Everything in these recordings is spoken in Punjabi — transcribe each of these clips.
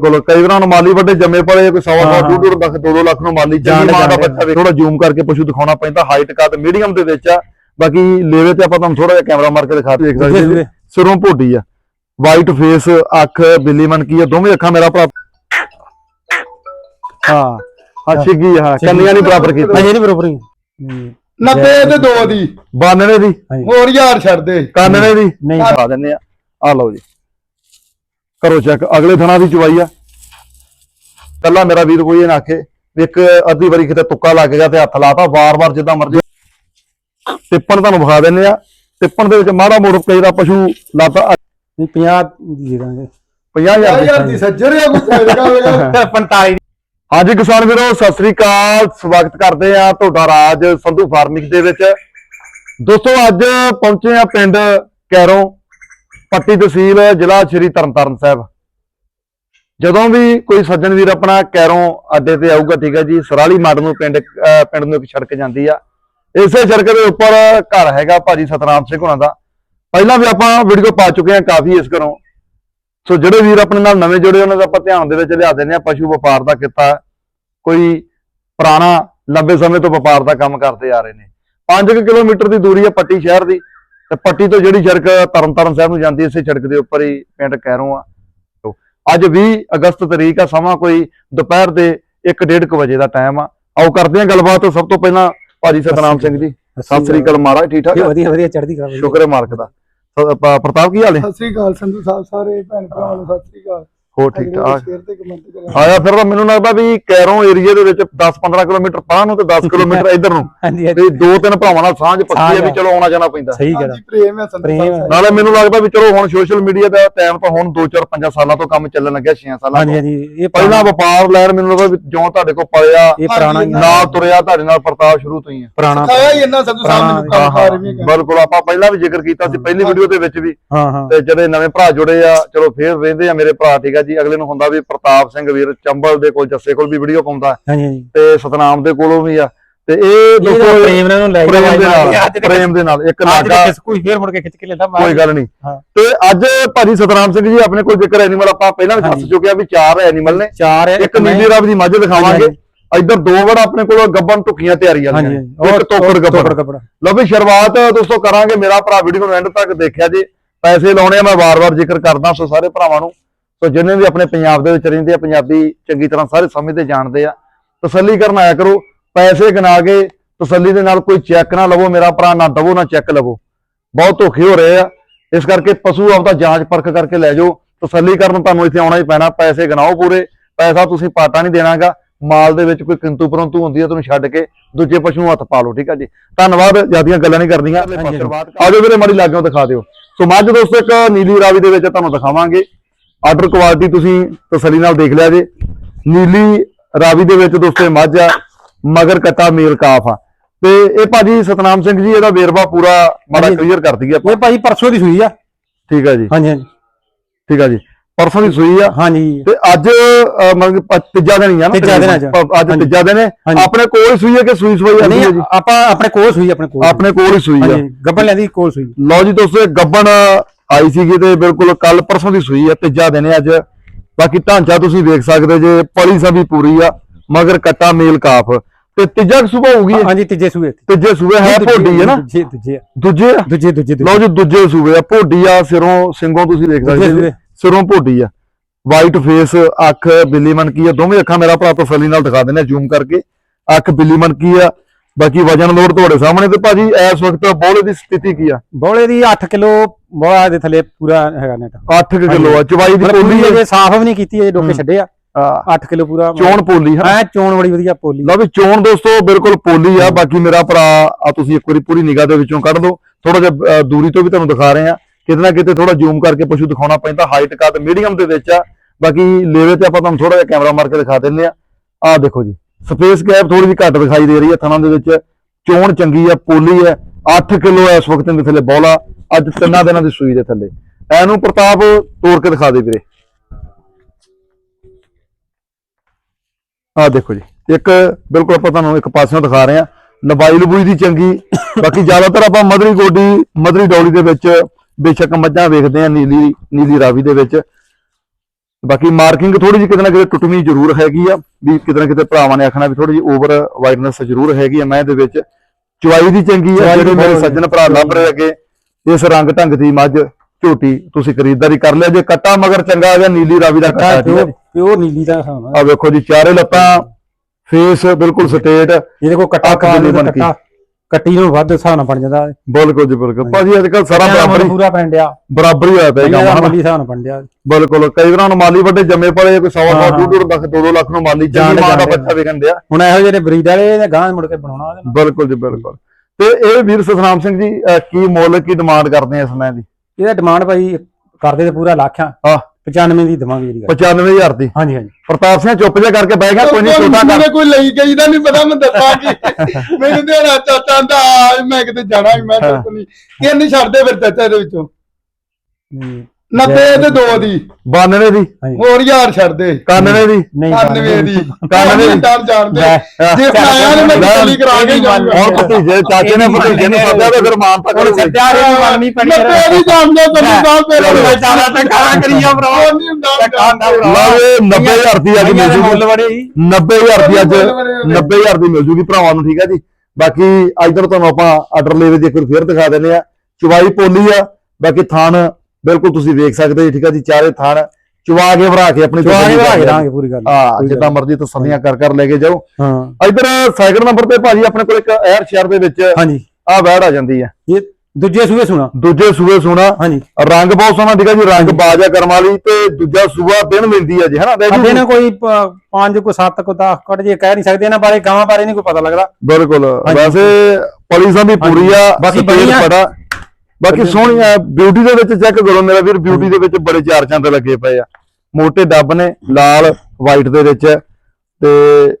ਕੋਲ। ਕਈ ਵਾਰਾਂ ਨੂੰ ਮਾਲੀ ਵੱਡੇ ਜੰਮੇ ਪੜੇ ਕੋਈ 100 ਹਾਂ, 100 2 ਲੱਖ 2 ਲੱਖ ਨੂੰ ਮਾਲੀ ਜਾਂਦੀ ਮਾਂ ਦਾ ਬੱਚਾ ਵੇਖ ਥੋੜਾ ਜ਼ੂਮ ਕਰਕੇ ਪਸ਼ੂ ਦਿਖਾਉਣਾ ਪੈਂਦਾ ਹਾਈਟ ਕੱਦ ਮੀਡੀਅਮ ਦੇ ਵਿੱਚ ਆ। ਬਾਕੀ ਲੇਵੇ ਤੇ ਆਪਾਂ ਤੁਹਾਨੂੰ ਥੋੜਾ ਜਿਹਾ ਕੈਮਰਾ ਮਾਰ ਕੇ ਦਿਖਾ ਦੇਖ ਸਕਦੇ ਸਿਰੋਂ ਭੋਡੀ ਆ। ਵਾਈਟ ਫੇਸ ਅੱਖ ਬਿੱਲੀ ਮਨ ਕੀ ਆ। ਦੋਵੇਂ ਅੱਖਾਂ ਮੇਰਾ ਭਰਾ ਹਾਂ ਹਾਂ ਛਿੱਗੀ ਆ। ਕੰਨੀਆਂ ਨਹੀਂ ਬਰਾਬਰ ਕੀਤੀ। ਅਜੇ ਨਹੀਂ ਬਰੋਬਰ ਹੀ ਹੂੰ। 90 ਤੇ 2 ਦੀ 92 ਦੀ। ਹੋਰ ਯਾਰ ਛੱਡ ਦੇ। 91 ਦੀ। ਨਹੀਂ। ਆ ਦਿੰਦੇ ਆ। ਆ ਲਓ ਜੀ। ਕਰੋ ਚੈੱਕ ਅਗਲੇ ਥਣਾ ਦੀ ਚਵਾਈ ਆ। ਕੱਲਾ ਮੇਰਾ ਵੀਰ ਕੋਈ ਇਹ ਨਾ ਆਖੇ ਵੀ ਇੱਕ ਅੱਧੀ ਵਾਰੀ ਕਿਤੇ ਤੁੱਕਾ ਲੱਗ ਗਿਆ ਤੇ ਹੱਥ ਲਾਤਾ ਵਾਰ-ਵਾਰ ਜਿੱਦਾਂ ਮਰਜ਼ੀ। ਟਿੱਪਣ ਤੁਹਾਨੂੰ ਵਿਖਾ ਦਿੰਨੇ ਆ। ਟਿੱਪਣ ਦੇ ਵਿੱਚ ਮਾੜਾ ਮੋੜ ਕਈ ਦਾ ਪਸ਼ੂ ਲਾਤਾ। ਨਹੀਂ 50 ਦੇ ਦਾਂਗੇ। 50000 ਯਾਰ ਦੀ ਸੱਜਰ ਆ ਕੋਈ ਫਾਇਦਾ ਹੋਵੇਗਾ 45 ਹਾਂਜੀ ਕਿਸਾਨ ਵੀਰੋ ਸਤਿ ਸ੍ਰੀ ਅਕਾਲ। ਸਵਾਗਤ ਕਰਦੇ ਆ ਤੁਹਾਡਾ ਰਾਜ ਸੰਧੂ ਫਾਰਮਿੰਗ ਦੇ ਵਿੱਚ। ਦੋਸਤੋ ਅੱਜ ਪਹੁੰਚੇ ਆ ਪਿੰਡ ਕੈਰੋਂ। ਪੱਟੀ ਤਹਿਸੀਲ ਜ਼ਿਲ੍ਹਾ ਸ਼੍ਰੀ ਤਰਨਤਾਰਨ ਸਾਹਿਬ। ਜਦੋਂ ਵੀ ਕੋਈ ਸੱਜਣ ਵੀਰ ਆਪਣਾ ਕੈਰੋਂ ਅੱਡੇ ਤੇ ਆਊਗਾ, ਠੀਕ ਹੈ ਜੀ, ਸਰਾਲੀ ਮੱਡ ਨੂੰ ਪਿੰਡ ਪਿੰਡ ਨੂੰ ਇੱਕ ਸੜਕ ਜਾਂਦੀ ਆ। ਇਸੇ ਸੜਕ ਦੇ ਉੱਪਰ ਘਰ ਹੈਗਾ ਭਾਜੀ ਸਤਨਾਮ ਸਿੰਘ ਹੋਣਾ ਦਾ। ਪਹਿਲਾਂ ਵੀ ਆਪਾਂ ਵੀਡੀਓ ਪਾ ਚੁੱਕੇ ਆ ਕਾਫੀ ਇਸ ਘਰੋਂ। ਸੋ ਜਿਹੜੇ ਵੀਰ ਆਪਣੇ ਨਾਲ ਨਵੇਂ ਜੁੜੇ, ਉਹਨਾਂ ਦਾ ਆਪਾਂ ਧਿਆਨ ਦੇ ਵਿੱਚ ਲਿਆ ਦਿੰਦੇ ਆ ਪਸ਼ੂ ਵਪਾਰ ਦਾ ਕਿੱਤਾ। ਕੋਈ ਪੁਰਾਣਾ, ਲੰਬੇ ਸਮੇਂ ਤੋਂ ਵਪਾਰ ਦਾ ਕੰਮ ਕਰਦੇ ਆ ਰਹੇ ਨੇ। 5 ਕਿਲੋਮੀਟਰ ਦੀ ਦੂਰੀ ਹੈ ਪੱਟੀ ਸ਼ਹਿਰ ਦੀ। ਤੇ ਪੱਟੀ ਤੋਂ ਜਿਹੜੀ ਸੜਕ ਤਰਨਤਾਰਨ ਸਾਹਿਬ ਨੂੰ ਜਾਂਦੀ ਹੈ, ਇਸੇ ਸੜਕ ਦੇ ਉੱਪਰ ਹੀ ਪਿੰਡ ਕੈਰੋਂ ਆ। ਤੋ ਅੱਜ 20 ਅਗਸਤ ਤਰੀਕ ਆ ਸਮਾਂ ਕੋਈ ਦੁਪਹਿਰ ਦੇ 1:30 ਵਜੇ ਦਾ ਟਾਈਮ ਆ। ਆਓ ਕਰਦੇ ਆ ਗੱਲਬਾਤ। ਸਭ ਤੋਂ ਪਹਿਲਾਂ ਭਾਜੀ ਸਤਨਾਮ ਸਿੰਘ ਜੀ। ਸਤਿ ਸ੍ਰੀ ਅਕਾਲ ਮਹਾਰਾਜ ਠੀਕ ਠਾਕ? ਵਧੀਆ ਵਧੀਆ ਚੜ੍ਹਦੀ ਕਲਾ। ਸ਼ੁਕਰ ਹੈ ਮਾਲਕ ਦਾ। ਪ੍ਰਤਾਪ ਕੀ ਹਾਲ ਹੈ? ਸਤਿ ਸ੍ਰੀ ਅਕਾਲ ਸੰਧੂ ਸਾਹਿਬ ਸਾਰੇ ਭੈਣ ਭਰਾਵਾਂ ਨੂੰ ਸਤਿ ਸ੍ਰੀ ਅਕਾਲ। ਹੋ ਠੀਕ ਠਾਕ। ਸ਼ੇਅਰ ਤੇ ਕਮੈਂਟ ਕਰਿਆ ਆਇਆ ਫਿਰ ਤਾਂ ਮੈਨੂੰ ਲੱਗਦਾ ਵੀ ਕੈਰੋਂ ਏਰੀਆ ਦੇ ਵਿੱਚ 10-15 ਕਿਲੋਮੀਟਰ ਪਾਹ ਨੂੰ ਤੇ 10 ਕਿਲੋਮੀਟਰ ਇੱਧਰ ਨੂੰ। ਹਾਂਜੀ ਤੇ ਦੋ ਤਿੰਨ ਭਰਾਵਾਂ ਨਾਲ ਸਾਂਝ ਪੱਕੀ ਹੈ ਵੀ ਚਲੋ ਆਉਣਾ ਜਾਣਾ ਪੈਂਦਾ। ਸਹੀ ਗੱਲ ਹਾਂਜੀ ਪ੍ਰੇਮ ਹੈ ਹੈ। ਸਾਰੇ। ਨਾਲੇ ਮੈਨੂੰ ਲੱਗਦਾ ਵੀ ਚਲੋ ਹੁਣ ਸੋਸ਼ਲ ਮੀਡੀਆ ਦਾ ਟਾਈਮ ਤਾਂ ਹੁਣ 2-4 5 ਸਾਲਾਂ ਤੋਂ ਕੰਮ ਚੱਲਣ ਲੱਗਿਆ 6 ਸਾਲਾਂ ਹਾਂਜੀ ਤੋਂ। ਹਾਂਜੀ ਇਹ ਪਹਿਲਾਂ ਵਪਾਰ ਲੈਣ ਮੈਨੂੰ ਲੱਗਦਾ ਵੀ ਜਿਉਂ ਤੁਹਾਡੇ ਕੋਲ ਪਲਿਆ ਇਹ ਪੁਰਾਣਾ ਹੀ ਆ। ਨਾਲ ਤੁਰਿਆ ਤੁਹਾਡੇ ਨਾਲ ਪ੍ਰਤਾਪ ਸ਼ੁਰੂ ਤੋਂ ਹੀ ਹੈ ਪੁਰਾਣਾ ਸਿਖਾਇਆ ਹੀ ਇਹਨਾਂ ਸੰਧੂ ਸਾਹਿਬ ਮੈਨੂੰ ਕੰਮ ਕਾਰ ਵੀ ਕਰ ਬਿਲਕੁਲ ਆਪਾਂ ਪਹਿਲਾਂ ਵੀ ਜ਼ਿਕਰ ਕੀਤਾ ਸੀ ਪਹਿਲੀ ਵੀਡੀਓ ਦੇ ਵਿੱਚ ਵੀ। ਹਾਂ ਹਾਂ। ਤੇ ਜਿਹੜੇ ਨਵੇਂ ਭਰਾ ਜੁੜੇ ਆ ਚਲੋ ਫੇਰ ਰਹਿੰਦੇ ਆ ਮੇਰੇ ਭਰਾ ਠੀਕ ਆ ਜੀ ਅਗਲੇ ਨੂੰ ਹੁੰਦਾ ਵੀ ਪ੍ਰਤਾਪ ਸਿੰਘ ਵੀਰ ਚੰਬਲ ਦੇ ਕੋਲ ਜੱਸੇ ਕੋਲ ਵੀ ਵੀਡੀਓ ਪਾਉਂਦਾ ਹਾਂਜੀ ਹਾਂਜੀ। ਤੇ ਸਤਨਾਮ ਦੇ ਕੋਲੋਂ ਵੀ ਆ। ਤੇ ਇਹ ਦੋਸਤੋ ਪ੍ਰੇਮ ਨਾਲ ਨੂੰ ਲੈ ਤੇ ਪ੍ਰੇਮ ਦੇ ਨਾਲ ਇੱਕ ਨਾਗਾ ਕੋਈ ਫੇਰ ਮੁੜ ਕੇ ਖਿੱਚ ਕੇ ਲੈਂਦਾ ਕੋਈ ਗੱਲ ਨਹੀਂ। ਤੇ ਅੱਜ ਭਾਜੀ ਸਤਨਾਮ ਸਿੰਘ ਜੀ ਆਪਣੇ ਕੋਲ ਜ਼ਿਕਰ ਐਨੀਮਲ ਆਪਾਂ ਪਹਿਲਾਂ ਵੀ ਦੱਸ ਹਾਂਜੀ। ਚੁੱਕੇ ਆ ਵੀ ਚਾਰ ਐਨੀਮਲ ਨੇ। ਚਾਰ ਇੱਕ ਨੀਲੀ ਰੱਬ ਦੀ ਮੱਝ ਦਿਖਾਵਾਂਗੇ। ਇੱਧਰ ਦੋ ਵੜ ਆਪਣੇ ਕੋਲ ਗੱਬਨ ਟੁਕੀਆਂ ਤਿਆਰੀ ਵਾਲੀਆਂ ਹਾਂਜੀ ਇੱਕ ਤੋਕੜ ਗੱਬਨ ਲਓ ਵੀ ਸ਼ੁਰੂਆਤ ਦੋਸਤੋ ਕਰਾਂਗੇ। ਮੇਰਾ ਭਰਾ ਵੀਡੀਓ ਨੂੰ ਐਂਡ ਤੱਕ ਦੇਖਿਆ ਜੀ। ਪੈਸੇ ਲਾਉਣੇ ਆ ਮੈਂ ਵਾਰ-ਵਾਰ ਜ਼ਿਕਰ ਕਰਦਾ ਸੋ ਸਾਰੇ ਭਰਾਵਾਂ ਨੂੰ। ਸੋ ਜਿੰਨੇ ਵੀ ਆਪਣੇ ਪੰਜਾਬ ਦੇ ਵਿੱਚ ਰਹਿੰਦੇ ਆ ਪੰਜਾਬੀ ਚੰਗੀ ਤਰ੍ਹਾਂ ਸਾਰੇ ਸਮਝਦੇ ਜਾਣਦੇ ਆ ਤਸੱਲੀ ਕਰਨ ਆਇਆ ਕਰੋ ਪੈਸੇ ਗਿਣਾ ਕੇ ਤਸੱਲੀ ਦੇ ਨਾਲ ਕੋਈ ਚੈੱਕ ਨਾ ਲਵੋ ਮੇਰਾ ਭਰਾ ਨਾ ਦਵੋ ਨਾ ਚੈੱਕ ਲਵੋ। ਬਹੁਤ ਧੋਖੇ ਹੋ ਰਹੇ ਆ। ਇਸ ਕਰਕੇ ਪਸ਼ੂ ਆਪਦਾ ਜਾਂਚ ਪਰਖ ਕਰਕੇ ਲੈ ਜਾਓ। ਤਸੱਲੀ ਕਰਨ ਤੁਹਾਨੂੰ ਇੱਥੇ ਆਉਣਾ ਹੀ ਪੈਣਾ। ਪੈਸੇ ਗਿਣਾਓ ਪੂਰੇ। ਪੈਸਾ ਤੁਸੀਂ ਪਾਟਾ ਨਹੀਂ ਦੇਣਾਗਾ। ਮਾਲ ਦੇ ਵਿੱਚ ਕੋਈ ਕਿੰਤੂ ਪਰੰਤੂ ਹੁੰਦੀ ਹੈ ਤੁਹਾਨੂੰ ਛੱਡ ਕੇ ਦੂਜੇ ਪਸ਼ੂ ਨੂੰ ਹੱਥ ਪਾ ਲਓ ਠੀਕ ਆ ਜੀ? ਧੰਨਵਾਦ ਜਿਆਦੀਆਂ ਗੱਲਾਂ ਨਹੀਂ ਕਰਦੀਆਂ ਆਜੋ ਵੀਰੇ ਮਾੜੀ ਲਾਗਿਓ ਦਿਖਾ ਦਿਓ। ਸੋ ਮੱਝ ਦੋਸਤੋ ਇੱਕ ਨੀਲੀ ਰਾਵੀ ਦੇ ਵਿੱਚ ਤੁਹਾਨੂੰ ਦਿਖਾਵਾਂਗੇ। ਆਰਡਰ ਕੁਆਲਿਟੀ ਤੁਸੀਂ ਤਸੱਲੀ ਨਾਲ ਦੇਖ ਲਿਆ ਜੇ। ਨੀਲੀ ਰਾਵੀ ਦੇ ਵਿੱਚ ਦੋਸਤੋ ਮੱਝ ਆ ਮਗਰ ਕੱਟਾ ਮੇਲ ਕਾਫ ਆ। ਤੇ ਇਹ ਭਾਜੀ ਸਤਨਾਮ ਸਿੰਘ ਜੀ ਇਹਦਾ ਵੇਰਵਾ ਪੂਰਾ ਮਾੜਾ। ਕਲੀਅਰ ਕਰ ਦਈਏ ਆਪਾਂ। ਇਹ ਭਾਈ ਪਰਸੋਂ ਦੀ ਸੂਈ ਆ। ਠੀਕ ਆ ਜੀ। ਹਾਂਜੀ ਹਾਂਜੀ। ਠੀਕ ਆ ਜੀ। ਪਰਸੋਂ ਦੀ ਸੂਈ ਆ। ਹਾਂਜੀ। ਤੇ ਅੱਜ ਮਤਲਬ ਤੀਜਾ ਦਿਨ ਹੀ ਆ ਨਾ ਤੀਜਾ ਦਿਨ ਅੱਜ। ਤੀਜਾ ਦਿਨ। ਆਪਣੇ ਕੋਲ ਸੂਈ ਹੈ ਕਿ ਸੂਈ ਆਉਂਦੀ ਨਹੀਂ ਆਪਾਂ ਆਪਣੇ ਕੋਲ ਸੂਈ ਆਪਣੇ ਕੋਲ। ਆਪਣੇ ਕੋਲ ਹੀ ਸੂਈ ਆ। ਗੱਬਨ ਲੈਂਦੀ ਕੋਲ ਸੂਈ। ਲਓ ਜੀ ਦੋਸਤੋ ਗੱਬਣ ਆਈ ਸੀਗੀ ਤੇ ਬਿਲਕੁਲ ਕੱਲ ਪਰਸੋਂ ਦੀ ਸੂਈ ਆ ਤੀਜਾ ਦਿਨ ਹੈ ਅੱਜ। ਬਾਕੀ ਢਾਂਚਾ ਤੁਸੀਂ ਵੇਖ ਸਕਦੇ ਜੇ ਪਲੀ ਸਭੀ ਪੂਰੀ ਆ ਮਗਰ ਕੱਟਾ ਮੇਲ ਕਾਫ। ਤੇ ਤੀਜਾ ਸੁਬਾ ਹੋਊਗੀ? ਹਾਂਜੀ ਤੀਜੇ ਸੂਏ ਤੀਜੇ ਸੂਬੇ ਹੈ ਭੋਡੀ ਹੈ ਨਾ? ਦੂਜੇ ਦੂਜੇ ਦੂਜੇ? ਦੂਜੇ ਦੂਜੇ ਲਓ ਜੀ ਦੂਜੇ ਸੂਬੇ ਆ ਭੋਡੀ ਆ ਸਿਰੋਂ ਸਿੰਘੋਂ ਤੁਸੀਂ ਦੇਖ ਸਕਦੇ ਜੀ। ਸੂਬੇ। ਸਿਰੋਂ ਭੋਡੀ ਆ। ਵਾਈਟ ਫੇਸ ਅੱਖ ਬਿੱਲੀ ਮਨ ਕੀ ਆ। ਦੋਵੇਂ ਅੱਖਾਂ ਮੇਰਾ ਭਰਾ ਤਸੱਲੀ ਨਾਲ ਦਿਖਾ ਦਿੰਦੇ ਜ਼ੂਮ ਕਰਕੇ। ਅੱਖ ਬਿੱਲੀ ਮਨ ਕੀ ਆ। ਬਾਕੀ ਵਜਨ ਲੋਡ ਤੁਹਾਡੇ ਸਾਹਮਣੇ ਤੇ ਭਾਜੀ ਇਸ ਵਕਤ ਬੋਲੇ ਦੀ ਸਥਿਤੀ ਕੀ ਆ? ਬੋਲੇ ਦੀ 8 ਕਿਲੋ ਬੋਲਾ ਦੇ ਥੱਲੇ ਪੂਰਾ ਹੈਗਾ ਨੇਟ 8 ਕਿਲੋ ਆ ਚਵਾਈ ਦੀ ਪੋਲੀ ਜੇ ਸਾਫ਼ ਵੀ ਨਹੀਂ ਕੀਤੀ ਇਹ ਡੋਕੇ ਹੂੰ। ਛੱਡੇ ਆ। ਆ 8 ਕਿਲੋ ਪੂਰਾ ਚੋਣ ਪੋਲੀ ਹੈ। ਐ ਚੋਣ ਬੜੀ ਵਧੀਆ ਪੋਲੀ। ਲਓ ਵੀ ਚੋਣ ਦੋਸਤੋ ਬਿਲਕੁਲ ਪੋਲੀ ਆ। ਬਾਕੀ ਮੇਰਾ ਭਰਾ ਆ ਤੁਸੀਂ ਇੱਕ ਵਾਰੀ ਪੂਰੀ ਨਿਗਾਹ ਦੇ ਵਿੱਚੋਂ ਕੱਢ ਦਿਓ। ਥੋੜਾ ਜਿਹਾ ਦੂਰੀ ਤੋਂ ਵੀ ਤੁਹਾਨੂੰ ਦਿਖਾ ਰਹੇ ਆ ਕਿਤੇ ਨਾ ਕਿਤੇ ਥੋੜਾ ਜ਼ੂਮ ਕਰਕੇ ਪਸ਼ੂ ਦਿਖਾਉਣਾ ਪੈਂਦਾ। ਹਾਈਟ ਕੱਦ ਮੀਡੀਅਮ ਦੇ ਵਿੱਚ ਆ। ਬਾਕੀ ਲੇਵੇ ਤੇ ਆਪਾਂ ਤੁਹਾਨੂੰ ਥੋੜਾ ਜਿਹਾ ਕੈਮਰਾ ਮਾਰ ਕੇ ਦਿਖਾ ਦਿੰਦੇ ਆ ਆ ਦੇਖੋ ਜੀ ਸਪੇਸ ਗੈਪ ਥੋੜੀ ਜਿਹੀ ਘੱਟ ਦਿਖਾਈ ਦੇ ਰਹੀ ਹੈ ਥਣਾਂ ਦੇ ਵਿੱਚ। ਚੋਣ ਚੰਗੀ ਆ ਪੋਲੀ ਹੈ। 8 ਕਿਲੋ ਇਸ ਵਕਤ ਦੇ ਥੱਲੇ ਬੌਲਾ। ਅੱਜ ਤਿੰਨਾਂ ਦਿਨਾਂ ਦੀ ਸੂਈ ਦੇ ਥੱਲੇ। ਐਨੂੰ ਪ੍ਰਤਾਪ ਤੋੜ ਕੇ ਦਿਖਾ ਦੇ ਵੀਰੇ। ਆ ਦੇਖੋ ਜੀ ਇੱਕ ਬਿਲਕੁਲ ਆਪਾਂ ਤੁਹਾਨੂੰ ਇੱਕ ਪਾਸਿਓਂ ਦਿਖਾ ਰਹੇ ਆ ਲੰਬਾਈ ਲਬੂਈ ਦੀ ਚੰਗੀ। ਬਾਕੀ ਜ਼ਿਆਦਾਤਰ ਆਪਾਂ ਮਧਰੀ ਗੋਡੀ ਮਧਰੀ ਡੌਲੀ ਦੇ ਵਿੱਚ ਬੇਸ਼ੱਕ ਮੱਝਾਂ ਵੇਖਦੇ ਆ ਨੀਲੀ ਨੀਲੀ ਰਾਵੀ ਦੇ ਵਿੱਚ। ਬਾਕੀ ਮਾਰਕਿੰਗ ਥੋੜੀ ਜਿਹੀ ਕਿਤੇ ਨਾ ਕਿਤੇ ਟੁੱਟਵੀਂ ਜ਼ਰੂਰ ਹੈਗੀ ਆ। ਵੀ ਕਿਤੇ ਨਾ ਕਿਤੇ ਭਰਾਵਾਂ ਨੇ ਆਖਣਾ ਵੀ ਥੋੜੀ ਜਿਹੀ ਓਵਰ ਵਾਈਡਨੈਸ ਜ਼ਰੂਰ ਹੈਗੀ ਆ। ਮੈਂ ਦੇ ਵਿੱਚ ਚੁਆਈ ਦੀ ਚੰਗੀ ਆ ਜਿਹੜੇ ਮੇਰੇ ਸੱਜਣ ਭਰਾ ਲੱਭ ਰਹੇ ਅੱਗੇ। ਇਸ ਰੰਗ ਢੰਗ ਦੀ ਮੱਝ ਝੋਟੀ ਤੁਸੀਂ ਖਰੀਦਦਾਰੀ ਕਰ ਲਿਆ ਜੇ ਕੱਟਾ ਮਗਰ ਚੰਗਾ ਆ ਗਿਆ ਨੀਲੀ ਰਾਵੀ ਦਾ ਕੱਟਾ ਠੀਕ ਜੀ। ਪਿਓਰ ਨੀਲੀ ਦਾ ਹਿਸਾਬ ਆ ਵੇਖੋ ਜੀ ਚਾਰੇ ਲੱਤਾਂ ਫੇਸ ਬਿਲਕੁਲ ਸਟੇਟ ਇਹਦੇ ਕੋਲ ਕੱਟਾ ਅੱਖ ਪਾ ਜਿੰਨੀ। ਕੱਟਾ ਕੱਟੀ ਨੂੰ ਵੱਧ ਹਿਸਾਬ ਨਾਲ ਬਣ ਜਾਂਦਾ। ਬਿਲਕੁਲ ਜੀ ਬਿਲਕੁਲ। ਭਾਜੀ ਅੱਜ ਕੱਲ ਸਾਰਾ ਬਰਾਬਰ ਹੀ ਪੂਰਾ ਪੈਂਡਿਆ ਬਰਾਬਰ ਹੀ ਹੋਇਆ ਪਿਆ ਪਹਿਲਾਂ ਕੰਮ ਹਨਾ? ਮੱਲੀ ਹਿਸਾਬ ਨਾਲ ਪੰਡਿਆ ਬਿਲਕੁਲ। ਕਈ ਵਾਰਾਂ ਨੂੰ ਮਾਲੀ ਵੱਡੇ ਜੰਮੇ ਪਲੇ ਕੋਈ 100 ਹਾਂ, 100 2 ਲੱਖ 2 ਲੱਖ ਨੂੰ ਮਾਲੀ ਜਾਣ ਦਾ ਬੱਚਾ ਵਿਕਣ ਡਿਆ। ਹੁਣ ਇਹੋ ਜਿਹੇ ਬਰੀਡ ਵਾਲੇ ਗਾਂ ਮੁੜ ਕੇ ਬਣਾਉਣਾ ਉਹਦੇ ਨਾਲ। ਬਿਲਕੁਲ ਜੀ ਬਿਲਕੁਲ। ਤੇ ਇਹ ਵੀਰ ਸਤਨਾਮ ਸਿੰਘ ਜੀ ਅਹ ਕੀ ਮੁੱਲ ਕੀ ਡਿਮਾਂਡ ਕਰਦੇ ਆ ਇਸ ਮੈਂ ਦੀ? ਇਹਦਾ ਡਿਮਾਂਡ ਭਾਈ ਕਰਦੇ ਤੇ ਪੂਰਾ ਲੱਖ ਆ। ਹਾਂ। 95 ਦੀ ਦਵਾਂਗੇ ਜਿਹੜੀ ਗੱਲ। 95000 ਦੀ? ਹਾਂਜੀ ਹਾਂਜੀ। ਪ੍ਰਤਾਪ ਸਿੰਘ ਚੁੱਪ ਜਿਹਾ ਕਰਕੇ ਬਹਿ ਗਿਆ ਕੋਈ ਨਹੀਂ ਛੋਟਾ ਕਰ ਮੈਨੂੰ ਕੋਈ ਲਈ ਗਈ ਦਾ ਨਹੀਂ ਪਤਾ ਮੈਂ ਦੱਸਾਂ ਕੀ। ਮੈਨੂੰ ਤੇ ਚਾਚਾ ਦਾ ਮੈਂ ਕਿਤੇ ਜਾਣਾ ਮੈਂ ਚੁੱਪ ਨਹੀਂ ਤਿੰਨ ਛੱਡਦੇ ਫਿਰ ਚਾਚਾ ਇਹਦੇ ਵਿੱਚੋਂ। ਨਹੀਂ 90 ਤੇ 2 ਦੀ 92 ਦੀ। ਹੋਰ ਯਾਰ ਛੱਡਦੇ 91 ਦੀ। ਨਹੀਂ 91 ਦੀ। ਕਾਨਵੇਂ ਦੀ। ਡਰ ਜਾਣਦੇ ਜੇ ਫਲਾਇਆ ਨੇ ਮੈਂ ਲੈ, ਤਸੱਲੀ ਕਰਾ ਕੇ ਜਾਊਂਗਾ। ਹੁਣ ਭਤੀਜੇ ਚਾਚੇ ਨੇ ਭਤੀਜੇ ਨੂੰ ਸੱਦਿਆ ਤੇ ਫਿਰ ਮਾਨ ਤੱਕ ਹੁਣ ਸੱਜਾ ਰੇ ਮੰਨਣੀ ਪਣੀ ਮੈਂ ਤੇਰੀ ਜਾਣਦਾ ਤੈਨੂੰ ਚਲੋ, ਪਹਿਲਾਂ ਵਿਚਾਰਾ ਤਾਂ ਕਾਲਾ ਕਰੀਆ ਭਰਾ। ਉਹ ਨਹੀਂ ਹੁੰਦਾ ਇਹ 90000 ਦੀ ਅੱਜ ਮਿਲ ਜੂਗੀ। ਬੜੇ ਹੀ 90000 ਦੀ ਅੱਜ ਬੜੇ ਬੜੇ। 90000 ਦੀ ਮਿਲ ਜੂਗੀ ਭਰਾਵਾਂ ਨੂੰ ਠੀਕ ਹੈ ਜੀ? ਬਾਕੀ ਇਧਰ ਤੁਹਾਨੂੰ ਆਪਾਂ ਆਰਡਰ ਲੈਵੇ ਦੀ ਵਾਰ ਫੇਰ ਦਿਖਾ ਦਿੰਦੇ ਆ। ਚਵਾਈ ਪੋਲੀ ਆ ਬਾਕੀ ਥਾਣ ਬਿਲਕੁਲ ਤੁਸੀਂ ਵੇਖ ਸਕਦੇ ਜੀ ਠੀਕ ਹੈ ਜੀ ਚਾਰੇ ਥਾਣ ਚਵਾ ਕੇ ਭਰਾ ਕੇ ਆਪਣੀ ਚਵਾ ਕੇ ਭਰਾ ਕੇ ਦਾਂਗੇ ਪੂਰੀ ਗੱਲ। ਹਾਂ ਜਿੱਦਾਂ ਮਰਜ਼ੀ ਤਸੱਲੀਆਂ ਕਰ ਕਰ ਲੈ ਕੇ ਜਾਓ। ਹਾਂ। ਇਧਰ ਸੈਕਿੰਡ ਨੰਬਰ ਤੇ ਭਾਜੀ ਆਪਣੇ ਕੋਲ ਇੱਕ ਐਰ ਸ਼ਹਿਰ ਦੇ ਵਿੱਚ ਹਾਂਜੀ। ਆ ਵੈੜ ਆ ਜਾਂਦੀ ਆ। ਇਹ ਦੂਜੇ ਸੂਏ ਸੁਣਾ। ਦੂਜੇ ਸੂਏ ਸੋਨਾ ਹਾਂਜੀ। ਰੰਗ ਬਹੁਤ ਸੋਹਣਾ ਹੈ ਜੀ ਰੰਗ ਬਾਜਾ ਕਰਮ ਵਾਲੀ ਤੇ ਦੂਜਾ ਸੂਆ ਦਿਨ ਮਿਲਦੀ ਆ ਜੀ ਹਨਾ? ਵੈਜੂ ਅੱਗੇ ਨਾ ਕੋਈ 5 ਕੋ 7 ਕੋ 10 ਕੱਢ ਜੇ ਕਹਿ ਨਹੀਂ ਸਕਦੇ ਇਹਨਾਂ ਬਾਰੇ ਗਾਵਾਂ ਬਾਰੇ ਨਹੀਂ ਕੋਈ ਪਤਾ ਲੱਗਦਾ। ਬਿਲਕੁਲ। ਵੈਸੇ ਪੋਲੀਸਾਂ ਦੀ ਪੂਰੀ ਆ ਬਾਕੀ ਸਪੇਸ ਬੜੀਆਂ- ਬੜਾ ਬਾਕੀ ਸੋਹਣੀ ਆ ਬਿਊਟੀ ਦੇ ਵਿੱਚ ਚੈੱਕ ਕਰੋ ਮੇਰਾ ਵੀਰ ਬਿਊਟੀ ਦੇ ਵਿੱਚ ਬੜੇ ਚਾਰ ਚੰਦ ਲੱਗੇ ਪਏ ਆ। ਮੋٹے ਡੱਬ ਨੇ ਲਾਲ ਵਾਈਟ ਦੇ ਵਿੱਚ ਤੇ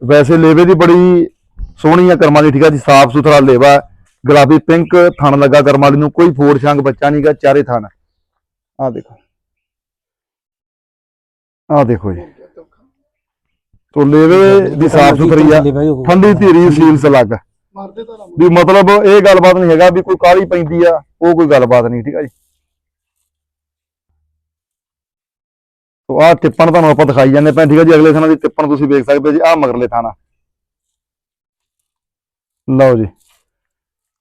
ਵੈਸੇ ਲੇਵੇ ਦੀ ਬੜੀ ਸੋਹਣੀ ਆ ਕਰਮਾਂ ਦੀ ਠੀਕ ਆ ਜੀ ਸਾਫ਼ ਸੁਥਰਾ ਲੇਵਾ ਗੁਲਾਬੀ ਪਿੰਕ ਥਣ ਲੱਗਾ ਕਰਮਾਂ ਦੀ ਨੂੰ ਕੋਈ ਫੋੜ ਛੰਗ ਬੱਚਾ ਨਹੀਂਗਾ ਚਾਰੇ ਥਣ। ਆ ਦੇਖੋ। ਆ ਦੇਖੋ ਜੀ। ਤੋ ਲੇਵੇ ਦੀ ਸਾਫ਼ ਸੁਥਰੀ ਆ। ਠੰਡੀ ਧੀਰੀ ਸੀਲਸ ਲੱਗ ਮਾਰਦੇ ਤਾਂ ਵੀ ਮਤਲਬ ਇਹ ਗੱਲਬਾਤ ਨਹੀਂ ਹੈਗਾ ਵੀ ਕੋਈ ਕਾਲੀ ਪੈਂਦੀ ਆ ਉਹ ਕੋਈ ਗੱਲਬਾਤ ਨਹੀਂ ਠੀਕ ਆ ਜੀ? ਤੋ ਆਹ ਟਿੱਪਣ ਤੁਹਾਨੂੰ ਆਪਾਂ ਦਿਖਾਈ ਜਾਂਦੇ ਪਏ ਠੀਕ ਆ ਜੀ? ਅਗਲੇ ਥਾਣਾ ਦੀ ਟਿੱਪਣ ਤੁਸੀਂ ਵੇਖ ਸਕਦੇ ਜੀ ਆਹ ਮਗਰਲੇ ਥਾਣਾ ਲਓ ਜੀ।